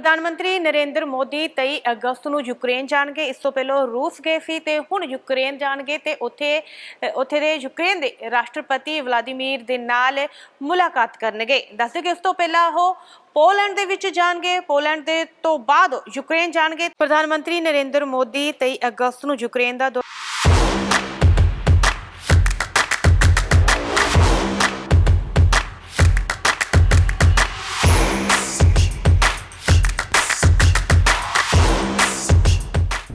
ਪ੍ਰਧਾਨ ਮੰਤਰੀ ਨਰਿੰਦਰ ਮੋਦੀ 23 ਅਗਸਤ ਨੂੰ ਯੂਕਰੇਨ ਜਾਣਗੇ। ਇਸ ਤੋਂ ਪਹਿਲਾਂ ਰੂਸ ਗਏ ਸੀ ਤੇ ਹੁਣ ਯੂਕਰੇਨ ਜਾਣਗੇ ਤੇ ਉੱਥੇ ਉੱਥੇ ਦੇ ਯੂਕਰੇਨ ਦੇ ਰਾਸ਼ਟਰਪਤੀ ਵਲਾਦੀਮੀਰ ਦੇ ਨਾਲ ਮੁਲਾਕਾਤ ਕਰਨਗੇ। ਦੱਸਦੇ ਕਿ ਇਸ ਤੋਂ ਪਹਿਲਾਂ ਉਹ ਪੋਲੈਂਡ ਦੇ ਵਿੱਚ ਜਾਣਗੇ। ਪੋਲੈਂਡ ਦੇ ਤੋਂ ਬਾਅਦ ਯੂਕਰੇਨ ਜਾਣਗੇ। ਪ੍ਰਧਾਨ ਮੰਤਰੀ ਨਰਿੰਦਰ ਮੋਦੀ 23 ਅਗਸਤ ਨੂੰ ਯੂਕਰੇਨ ਦਾ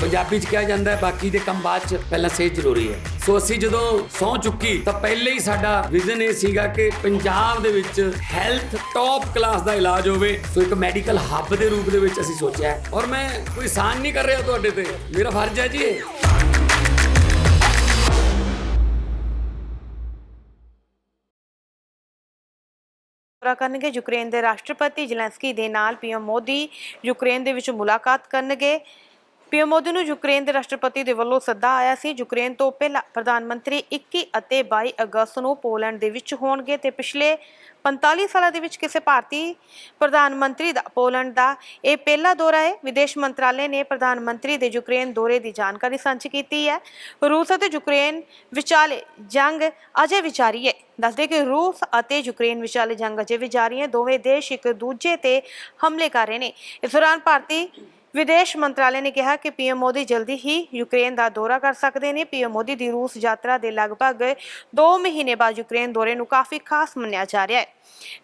ਪੰਜਾਬੀ 'ਚ ਕਿਹਾ ਜਾਂਦਾ ਹੈ, ਬਾਕੀ ਦੇ ਕੰਮ ਬਾਅਦ 'ਚ ਪਹਿਲਾਂ ਸਿਹਤ ਜ਼ਰੂਰੀ ਹੈ। ਸੋ ਅਸੀਂ ਜਦੋਂ ਸਹੁੰ ਚੁੱਕੀ, ਤਾਂ ਪਹਿਲੇ ਹੀ ਸਾਡਾ ਵਿਜ਼ਨ ਇਹ ਸੀਗਾ ਕਿ ਪੰਜਾਬ ਦੇ ਵਿੱਚ ਹੈਲਥ ਟੌਪ ਕਲਾਸ ਦਾ ਇਲਾਜ ਹੋਵੇ। ਸੋ ਇੱਕ ਮੈਡੀਕਲ ਹੱਬ ਦੇ ਰੂਪ ਦੇ ਵਿੱਚ ਅਸੀਂ ਸੋਚਿਆ ਔਰ ਮੈਂ ਕੋਈ ਸਾਨ ਨਹੀਂ ਕਰ ਰਿਹਾ ਤੁਹਾਡੇ ਤੇ। ਮੇਰਾ ਫਰਜ਼ ਹੈ ਜੀ ਇਹ। ਦੌਰਾ ਕਰਨਗੇ ਯੂਕਰੇਨ ਦੇ ਰਾਸ਼ਟਰਪਤੀ ਜ਼ੈਲੈਂਸਕੀ ਦੇ ਨਾਲ ਪੀਐਮ ਮੋਦੀ। ਯੂਕਰੇਨ ਦੇ ਵਿੱਚ ਮੁਲਾਕਾਤ ਕਰਨਗੇ। ਪੀਐਮ ਮੋਦੀ ਨੂੰ ਯੂਕਰੇਨ ਦੇ ਰਾਸ਼ਟਰਪਤੀ ਦੇ ਵੱਲੋਂ ਸੱਦਾ ਆਇਆ ਸੀ। ਯੂਕਰੇਨ ਤੋਂ ਪਹਿਲਾਂ ਪ੍ਰਧਾਨ ਮੰਤਰੀ 21 ਅਤੇ 22 ਅਗਸਤ ਨੂੰ ਪੋਲੈਂਡ ਦੇ ਵਿੱਚ ਹੋਣਗੇ ਤੇ ਪਿਛਲੇ 45 ਸਾਲਾਂ ਦੇ ਵਿੱਚ ਕਿਸੇ ਭਾਰਤੀ ਪ੍ਰਧਾਨ ਮੰਤਰੀ ਦਾ ਪੋਲੈਂਡ ਦਾ ਇਹ ਪਹਿਲਾ ਦੌਰਾ ਹੈ। ਵਿਦੇਸ਼ ਮੰਤਰਾਲੇ ਨੇ ਪ੍ਰਧਾਨ ਮੰਤਰੀ ਦੇ ਯੂਕਰੇਨ ਦੌਰੇ ਦੀ ਜਾਣਕਾਰੀ ਸਾਂਝੀ ਕੀਤੀ ਹੈ। ਰੂਸ ਅਤੇ ਯੂਕਰੇਨ ਵਿਚਾਲੇ ਜੰਗ ਅਜੇ ਵੀ ਜਾਰੀ ਹੈ। ਦੱਸਦੇ ਕਿ ਰੂਸ ਅਤੇ ਯੂਕਰੇਨ ਵਿਚਾਲੇ ਜੰਗ ਅਜੇ ਵੀ ਜਾਰੀ ਹੈ। ਦੋਵੇਂ ਦੇਸ਼ ਇੱਕ ਦੂਜੇ ਤੇ ਹਮਲੇ ਕਰ ਰਹੇ ਨੇ। ਇਸ ਦੌਰਾਨ ਭਾਰਤੀ ਵਿਦੇਸ਼ ਮੰਤਰਾਲੇ ਨੇ ਕਿਹਾ ਕਿ ਪੀਐਮ ਮੋਦੀ ਜਲਦੀ ਹੀ ਯੂਕਰੇਨ ਦਾ ਦੌਰਾ ਕਰ ਸਕਦੇ ਨੇ। ਪੀਐਮ ਮੋਦੀ ਦੀ ਰੂਸ ਯਾਤਰਾ ਦੇ ਲਗਭਗ 2 ਮਹੀਨੇ ਬਾਅਦ ਯੂਕਰੇਨ ਦੌਰੇ ਨੂੰ ਕਾਫੀ ਖਾਸ ਮੰਨਿਆ ਜਾ ਰਿਹਾ ਹੈ।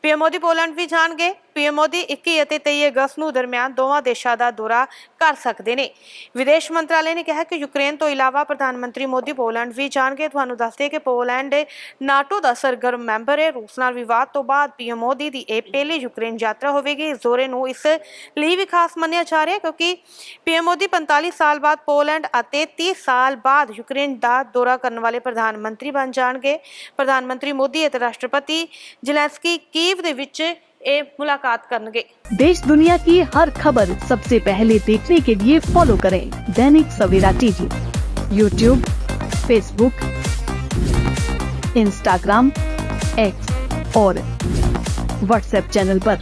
ਪੀਐਮ ਮੋਦੀ ਪੋਲੈਂਡ ਵੀ ਜਾਣਗੇ। ਪੀਐਮ ਮੋਦੀ 21 ਅਤੇ 23 ਅਗਸਤ ਨੂੰ ਦਰਮਿਆਨ ਦੋਵਾਂ ਦੇਸ਼ਾਂ ਦਾ ਦੌਰਾ ਕਰ ਸਕਦੇ ਨੇ। ਵਿਦੇਸ਼ ਮੰਤਰਾਲੇ ਨੇ ਕਿਹਾ ਕਿ ਯੂਕਰੇਨ ਤੋਂ ਇਲਾਵਾ ਪ੍ਰਧਾਨ ਮੰਤਰੀ ਮੋਦੀ ਪੋਲੈਂਡ ਵੀ ਜਾਣਗੇ। ਤੁਹਾਨੂੰ ਦੱਸਦੇ ਕਿ ਪੋਲੈਂਡ ਨਾਟੋ ਦਾ ਸਰਗਰਮ ਮੈਂਬਰ ਹੈ। ਰੂਸ ਨਾਲ ਵਿਵਾਦ ਤੋਂ ਬਾਅਦ ਪੀਐਮ ਮੋਦੀ ਦੀ ਇਹ ਪਹਿਲੀ ਯੂਕਰੇਨ ਯਾਤਰਾ ਹੋਵੇਗੀ। ਇਸ ਦੌਰੇ ਨੂੰ ਇਸ ਲਈ ਵੀ ਖਾਸ ਮੰਨਿਆ ਜਾ ਰਿਹਾ ਹੈ ਕਿਉਂਕਿ ਪੀਐਮ ਮੋਦੀ 45 ਸਾਲ ਬਾਅਦ ਪੋਲੈਂਡ ਅਤੇ 30 ਸਾਲ ਬਾਅਦ ਯੂਕਰੇਨ ਦਾ ਦੌਰਾ ਕਰਨ ਵਾਲੇ ਪ੍ਰਧਾਨ ਮੰਤਰੀ ਬਣ ਜਾਣਗੇ ਪ੍ਰਧਾਨ ਮੰਤਰੀ ਮੋਦੀ ਅਤੇ ਰਾਸ਼ਟਰਪਤੀ ਜ਼ੈਲੈਂਸਕੀ ਕੀਵ ਦੇ ਵਿੱਚ ਇਹ ਮੁਲਾਕਾਤ ਕਰਨਗੇ देश दुनिया की हर खबर सबसे पहले देखने के लिए फॉलो करें Dainik Savera TV YouTube Facebook Instagram X और व्हाट्सएप चैनल पर।